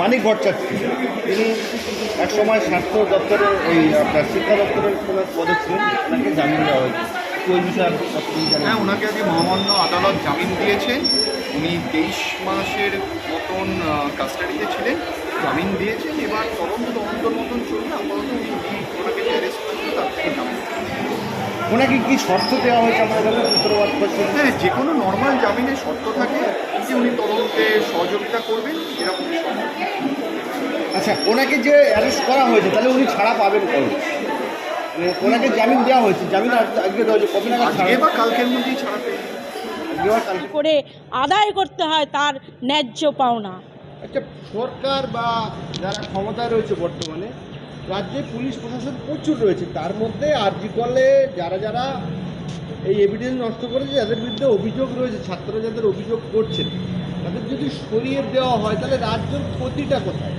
মানিক ভট্টাচার্য, তিনি এক সময় স্বাস্থ্য দপ্তরের ওই আপনার শিক্ষা দপ্তরের কোনো পদে ছিলেন ওনাকে জামিন দেওয়া হয়েছে। বিষয়ে? হ্যাঁ ওনাকে আজকে মহামান্য আদালত জামিন দিয়েছেন উনি তেইশ মাসের মতন কাস্টাডিতে ছিলেন, জামিন দিয়েছেন। এবার তদন্ত তদন্তর মতন চলবে। আপাতত উনি ওনাকে অ্যারেস্ট ওনাকে কি শর্ত দেওয়া হয়েছে আপনার কাছে সূত্রপাত করছেন হ্যাঁ যে কোনো নর্মাল জামিনের শর্ত থাকে যে উনি তদন্তে সহযোগিতা করবেন এরকম আচ্ছা ওনাকে যে অ্যারেস্ট করা হয়েছে তাহলে উনি ছাড়া পাবেন কবে? মানে ওনাকে জামিন দেওয়া হয়েছে জামিন আজ- আজকে দেওয়া হয়েছে কবে নাগাদ ছাড়া বা কালকের মধ্যেই ছাড়া? করে আদায় করতে হয় তার ন্যায্য পাওনা? আচ্ছা সরকার বা যারা ক্ষমতায় রয়েছে বর্তমানে রাজ্যে পুলিশ প্রশাসন প্রচুর রয়েছে। তার মধ্যে আরজি কলে যারা যারা এই এভিডেন্স নষ্ট করেছে যাদের বিরুদ্ধে অভিযোগ রয়েছে ছাত্ররা যাদের অভিযোগ করছেন তাদের যদি সরিয়ে দেওয়া হয় তাহলে রাজ্যের ক্ষতিটা কোথায়?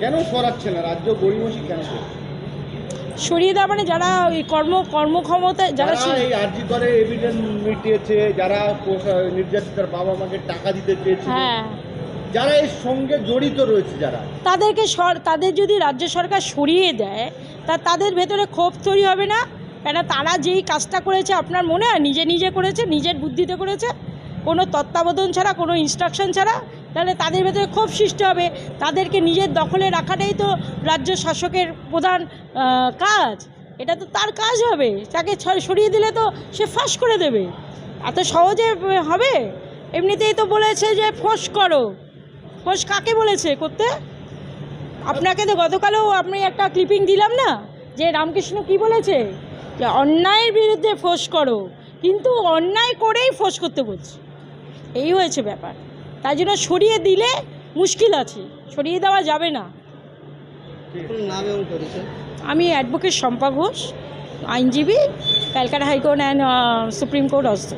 কেন সরাচ্ছে না? রাজ্য গরিমসি কেন করছে? সরিয়ে দেওয়া মানে যারা ওই কর্ম কর্মক্ষমতা যারা এই আরজি করে এভিডেন্স মিটিয়েছে যারা নির্যাতিতার বাবা মাকে টাকা দিতে চেয়েছে হ্যাঁ। যারা এর সঙ্গে জড়িত রয়েছে যারা। তাদেরকে তাদের যদি রাজ্য সরকার সরিয়ে দেয়, তা তাদের ভেতরে ক্ষোভ তৈরি হবে না? কেন তারা যেই কাজটা করেছে আপনার মনে হয়? নিজে নিজে করেছে, নিজের বুদ্ধিতে করেছে? কোনো তত্ত্বাবধান ছাড়া, কোনো ইনস্ট্রাকশন ছাড়া? তাহলে তাদের ভেতরে ক্ষোভ সৃষ্টি হবে। তাদেরকে নিজের দখলে রাখাটাই তো রাজ্য শাসকের প্রধান কাজ। এটা তো তার কাজ হবে। তাকে সরিয়ে দিলে তো সে ফাঁস করে দেবে। এত সহজে হবে? এমনিতেই তো বলেছে যে ফোঁস করো। ফোঁস কাকে বলেছে করতে? আপনাকে তো গতকালও আমি একটা ক্লিপিং দিলাম না যে রামকৃষ্ণ কি বলেছে? যে অন্যায়ের বিরুদ্ধে ফোঁস করো কিন্তু অন্যায় করেই ফোঁস করতে বলছে। এই হয়েছে ব্যাপার। তাই জন্য সরিয়ে দিলে মুশকিল আছে সরিয়ে দেওয়া যাবে না। আমি অ্যাডভোকেট শম্পা ঘোষ আইনজীবী Calcutta high court and supreme court অস্ত